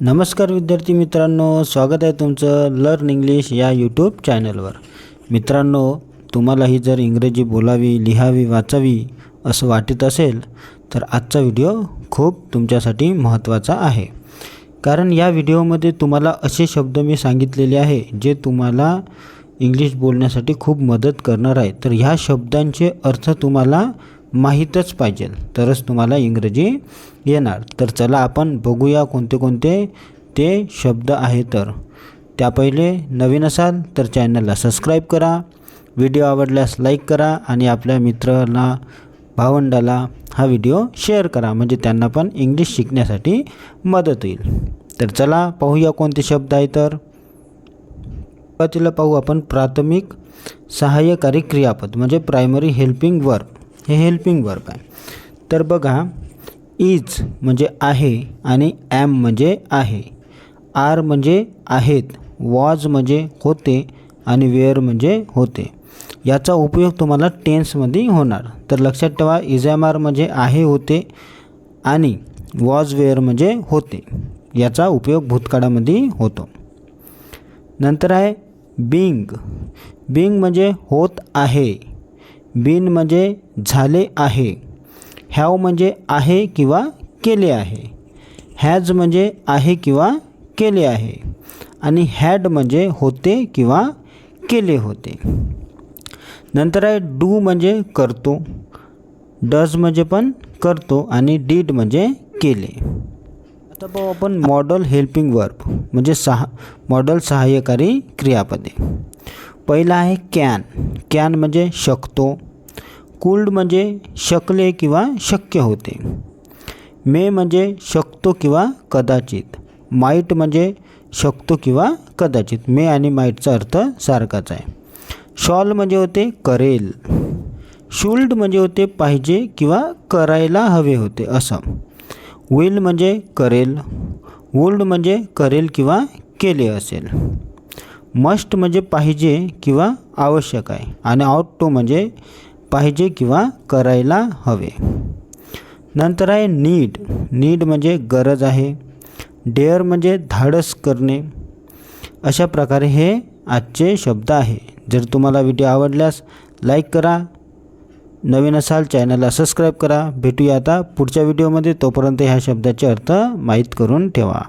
नमस्कार विद्यार्थी मित्रांनो स्वागत आहे तुमचं लर्न इंग्लिश या यूट्यूब चॅनलवर मित्रांनो तुम्हालाही जर इंग्रजी बोलावी लिहावी वाचावी असं वाटत असेल तर आजचा व्हिडिओ खूप तुमच्यासाठी महत्त्वाचा आहे. कारण या व्हिडिओमध्ये तुम्हाला असे शब्द मी सांगितलेले आहे जे तुम्हाला इंग्लिश बोलण्यासाठी खूप मदत करणार आहे. तर ह्या शब्दांचे अर्थ तुम्हाला माहीतच पाहिजे. तरच तुम्हाला इंग्रजी येणार. तर चला आपण बघूया कोणते कोणते ते शब्द आहे तर. त्या पहिले नवीन असाल तर चॅनलला सबस्क्राईब करा. व्हिडिओ आवडल्यास लाईक करा आणि आपल्या मित्राला भावंडाला हा व्हिडिओ शेअर करा. म्हणजे त्यांना पण इंग्लिश शिकण्यासाठी मदत होईल. तर चला पाहूया कोणते शब्द आहे तर. सुरुवातीला पाहू आपण प्राथमिक सहाय्यकारी क्रियापद म्हणजे प्रायमरी हेल्पिंग वर्क हे हेल्पिंग वर्ब आहे. तर बघा इज म्हणजे आहे आणि ॲम म्हणजे आहे. आर म्हणजे आहेत वॉज म्हणजे होते आणि वेअर म्हणजे होते. याचा उपयोग तुम्हाला टेन्समध्ये होणार. तर लक्षात ठेवा इज एम आर म्हणजे आहे होते आणि वॉज वेअर म्हणजे होते. याचा उपयोग भूतकाळामध्ये होतो. नंतर आहे बिंग बिंग म्हणजे होत आहे. बिन म्हणजे झाले आहे. हॅव म्हणजे आहे किंवा केले आहे. हॅज म्हणजे आहे किंवा केले आहे. आणि हॅड म्हणजे होते किंवा केले होते. नंतर आहे डू म्हणजे करतो. डज म्हणजे पण करतो आणि डीड म्हणजे केले. आता पाहू आपण मॉडल हेल्पिंग वर्ब म्हणजे सहा मॉडल सहाय्यकारी क्रियापदे. पहिला आहे कॅन. कॅन म्हणजे शकतो. कुल्ड म्हणजे शकले किंवा शक्य होते. मे म्हणजे शकतो किंवा कदाचित. माईट म्हणजे शकतो किंवा कदाचित. मे आणि माईटचा अर्थ सारखाच आहे. शॉल म्हणजे होते करेल. शुल्ड म्हणजे होते पाहिजे किंवा करायला हवे होते असं. विल म्हणजे करेल. वुल्ड म्हणजे करेल किंवा केले असेल. मस्ट म्हणजे पाहिजे किंवा आवश्यक आहे आणि आउट टू म्हणजे पाहिजे किंवा करायला हवे. नंतर आहे नीड नीड म्हणजे गरज आहे. डेअर म्हणजे धाडस करणे. अशा प्रकारे हे आजचे शब्द आहे. जर तुम्हाला व्हिडिओ आवडल्यास लाईक करा. नवीन असाल चॅनलला सबस्क्राईब करा. भेटूया आता पुढच्या व्हिडिओमध्ये तोपर्यंत ह्या शब्दाचे अर्थ माहीत करून ठेवा.